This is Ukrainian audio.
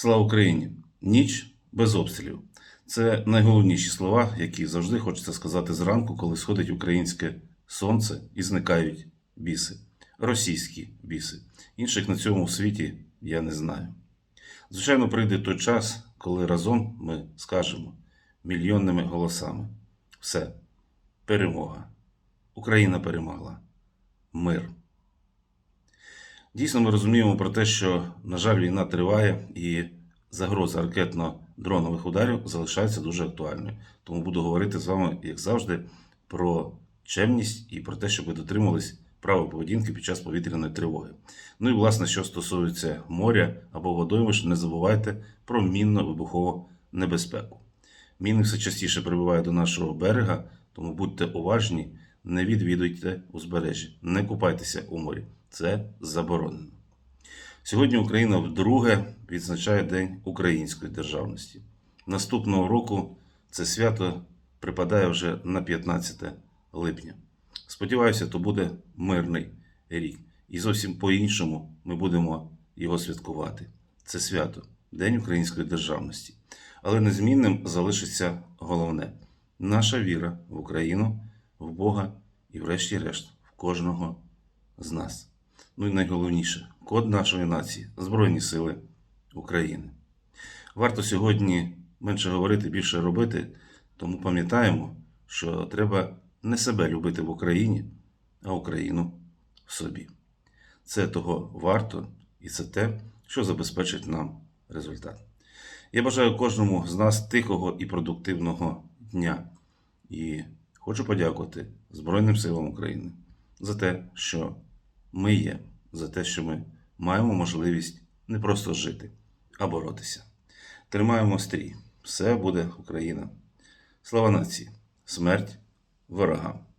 Слава Україні! Ніч без обстрілів. Це найголовніші слова, які завжди хочеться сказати зранку, коли сходить українське сонце і зникають біси, російські біси. Інших на цьому світі я не знаю. Звичайно, прийде той час, коли разом ми скажемо мільйонними голосами: все, перемога. Україна перемогла. Мир. Дійсно, ми розуміємо про те, що, на жаль, війна триває і загроза ракетно-дронових ударів залишається дуже актуальною. Тому буду говорити з вами, як завжди, про чемність і про те, щоб ви дотримувались правил поведінки під час повітряної тривоги. Ну і власне, що стосується моря або водоймиш, не забувайте про мінно-вибухову небезпеку. Міни все частіше прибувають до нашого берега, тому будьте уважні, не відвідуйте узбережжя, не купайтеся у морі. Це заборонено. Сьогодні Україна вдруге відзначає День української державності. Наступного року це свято припадає вже на 15 липня. Сподіваюся, то буде мирний рік. І зовсім по-іншому ми будемо його святкувати. Це свято, День української державності. Але незмінним залишиться головне наша віра в Україну, в Бога і, врешті-решт, в кожного з нас. Ну і найголовніше код нашої нації Збройні Сили України. Варто сьогодні менше говорити, більше робити, тому пам'ятаємо, що треба не себе любити в Україні, а Україну в собі. Це того варто, і це те, що забезпечить нам результат. Я бажаю кожному з нас тихого і продуктивного дня. І хочу подякувати Збройним силам України за те, що ми є, за те, що ми маємо можливість не просто жити, а боротися. Тримаємо стрій. Все буде Україна. Слава нації! Смерть ворогам!